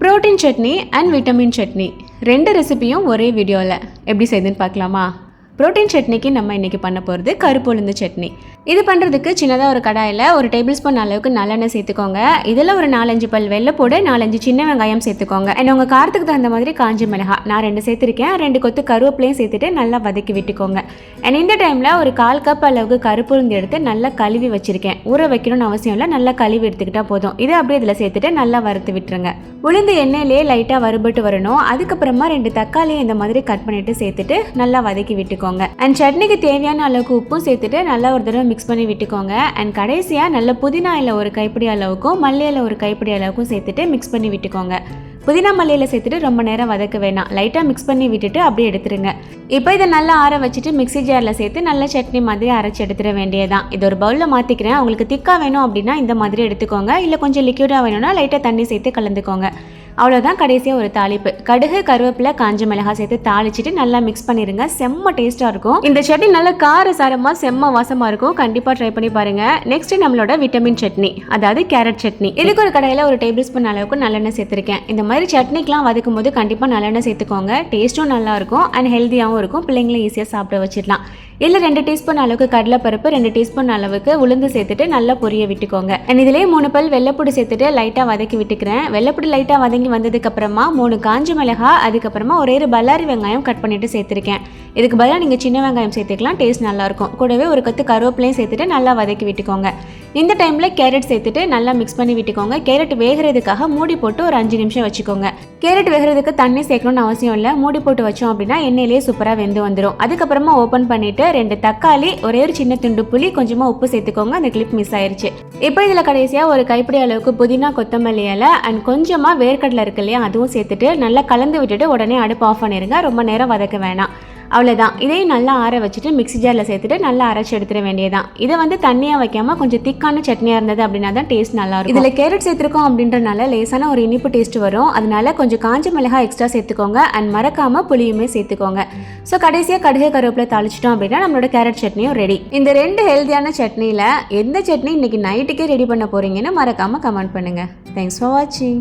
Protein chutney and vitamin chutney. ரெண்டு ரெசிபியும் ஒரே வீடியோவில் எப்படி செய்யுதுன்னு பார்க்கலாமா? புரோட்டீன் சட்னிக்கு நம்ம இன்றைக்கி பண்ண போகிறது கருப்பு உளுந்து சட்னி. இது பண்ணுறதுக்கு சின்னதாக ஒரு கடாயில் ஒரு டேபிள் ஸ்பூன் அளவுக்கு நல்லெண்ணெய் சேர்த்துக்கோங்க. இதில் ஒரு நாலஞ்சு பல் வெள்ளைப்பூடு நாலஞ்சு சின்ன வெங்காயம் சேர்த்துக்கோங்க. அண்ட் உங்கள் காரத்துக்கு தகுந்த மாதிரி காஞ்சி மிளகா நான் ரெண்டு சேர்த்துருக்கேன். ரெண்டு கொத்து கருவேப்பிலையும் சேர்த்துட்டு நல்லா வதக்கி விட்டுக்கோங்க. அண்ட் இந்த டைமில் ஒரு கால் கப் அளவுக்கு கருப்புருந்து எடுத்து நல்லா கழுவி வச்சுருக்கேன். ஊற வைக்கணும்னு அவசியம் இல்லை நல்லா கழுவி எடுத்துக்கிட்டால் போதும். இதை அப்படியே இதில் சேர்த்துட்டு நல்லா வறுத்து விட்டுருங்க. உளுந்து எண்ணெயிலே லைட்டாக வறுபட்டு வரணும். அதுக்கப்புறமா ரெண்டு தக்காளியும் இந்த மாதிரி கட் பண்ணிட்டு சேர்த்துட்டு நல்லா வதக்கி விட்டுக்கோங்க. அண்ட் சட்னிக்கு தேவையான அளவுக்கு உப்பும் சேர்த்துட்டு நல்லா ஒரு தடவை மிக்ஸ் பண்ணி விட்டுக்கோங்க. அண்ட் கடைசியாக நல்ல புதினா இல்லை ஒரு கைப்பிடி அளவுக்கும் மல்லியில் ஒரு கைப்பிடி அளவுக்கும் சேர்த்துட்டு மிக்ஸ் பண்ணி விட்டுக்கோங்க. புதினா மல்லியில் சேர்த்துட்டு ரொம்ப நேரம் வதக்க வேணாம். லைட்டாக மிக்ஸ் பண்ணி விட்டுட்டு அப்படியே எடுத்துருங்க. இப்போ இதை நல்லா ஆற வச்சுட்டு மிக்ஸி ஜாரில் சேர்த்து நல்ல சட்னி மாதிரி அரைச்சி எடுத்துட வேண்டியதான் இது ஒரு பவுலில் மாற்றிக்கிறேன் உங்களுக்கு திக்காக வேணும் அப்படின்னா இந்த மாதிரி எடுத்துக்கோங்க. இல்லை கொஞ்சம் லிக்யூடாக வேணும்னா லைட்டாக தண்ணி சேர்த்து கலந்துக்கோங்க. அவ்வளோதான் கடைசியாக ஒரு தாளிப்பு. கடுகு கருவேப்பிலை காஞ்ச மிளகாய் சேர்த்து தாளிச்சிட்டு நல்லா மிக்ஸ் பண்ணிடுங்க செம்ம டேஸ்ட்டாக இருக்கும். இந்த சட்னி நல்ல கார சாரமாக செம்ம வாசமாக இருக்கும். கண்டிப்பாக ட்ரை பண்ணி பாருங்க. நெக்ஸ்ட் நம்மளோட விட்டமின் சட்னி அதாவது கேரட் சட்னி. இதுக்கு ஒரு கடையில் ஒரு டேபிள் ஸ்பூன் அளவுக்கு நல்லெண்ணெய் சேர்த்துருக்கேன். இந்த மாதிரி சட்னிக்கெலாம் வதக்கும் போது கண்டிப்பாக நல்லெண்ணெய் சேர்த்துக்கோங்க. டேஸ்ட்டும் நல்லாயிருக்கும் அண்ட் ஹெல்த்தியாகவும் இருக்கும். பிள்ளைங்களும் ஈஸியாக சாப்பிட வச்சிடலாம். இல்லை ரெண்டு டீஸ்பூன் அளவுக்கு கடலைப்பருப்பு ரெண்டு டீஸ்பூன் அளவுக்கு உளுந்து சேர்த்துட்டு நல்லா பொரிய விட்டுக்கோங்க. அண்ட் இதுலேயே மூணு பல் வெள்ளப்பூடி சேர்த்துட்டு லைட்டாக வதக்கி விட்டுக்கிறேன். வெள்ளப்பூடி லைட்டாக வதங்கி வதங்கி வந்ததுக்கப்புறமா மூணு காஞ்சி மிளகா அதுக்கப்புறமா ஒரே ஒரு பல்லாரி வெங்காயம் கட் பண்ணிட்டு சேர்த்துருக்கேன். இதுக்கு பதிலாக நீங்கள் சின்ன வெங்காயம் சேர்த்துக்கலாம் டேஸ்ட் நல்லாயிருக்கும் கூடவே ஒரு கத்து கருவேப்பிலையும் சேர்த்துட்டு நல்லா வதக்கி விட்டுக்கோங்க. இந்த டைமில் கேரட் சேர்த்துட்டு நல்லா மிக்ஸ் பண்ணி விட்டுக்கோங்க. கேரட் வேகிறதுக்காக மூடி போட்டு ஒரு அஞ்சு நிமிஷம் வச்சுக்கோங்க. கேரட் வேகிறதுக்கு தண்ணி சேர்க்கணும்னு அவசியம் இல்லை. மூடி போட்டு வச்சோம் அப்படின்னா எண்ணெயிலேயே சூப்பராக வெந்து வந்துடும் அதுக்கப்புறமா ஓப்பன் பண்ணிட்டு ரெண்டு தக்காளி ஒரே ஒரு சின்ன துண்டு புளி கொஞ்சமாக உப்பு சேர்த்துக்கோங்க. அந்த கிளிப் மிஸ் ஆயிடுச்சு இப்போ இதில் கடைசியாக ஒரு கைப்பிடி அளவுக்கு புதினா கொத்தமல்லி இலை அண்ட் கொஞ்சமாக வேர்க்கடலை இருக்கு இல்லையா அதுவும் சேர்த்துட்டு நல்லா கலந்து விட்டுட்டு உடனே அடுப்பு ஆஃப் பண்ணிடுங்க ரொம்ப நேரம் வதக்க வேணாம். அவ்வளோதான் இதையும் நல்லா ஆற வச்சுட்டு மிக்ஸி ஜாரில் சேர்த்துட்டு நல்லா அரைச்சி எடுத்துட வேண்டியதான் இதை வந்து தண்ணியாக வைக்காமல் கொஞ்சம் திக்கான சட்னியாக இருந்தது அப்படின்னா தான் டேஸ்ட் நல்லா இருக்கும் இதில் கேரட் சேர்த்துருக்கோம் அப்படின்றனால லேசான ஒரு இனிப்பு டேஸ்ட் வரும். அதனால கொஞ்சம் காஞ்ச மிளகாய் எக்ஸ்ட்ரா சேர்த்துக்கோங்க. அண்ட் மறக்காமல் புளியுமே சேர்த்துக்கோங்க. ஸோ கடைசியாக கடுகு கருவேப்பிலை தாளிச்சிட்டோம் அப்படின்னா நம்மளோட கேரட் சட்னியும் ரெடி இந்த ரெண்டு ஹெல்த்தியான சட்னியில் எந்த சட்னி இன்னைக்கு நைட்டுக்கே ரெடி பண்ண போறீங்கன்னு மறக்காமல் கமெண்ட் பண்ணுங்க. தேங்க்ஸ் ஃபார் வாட்சிங்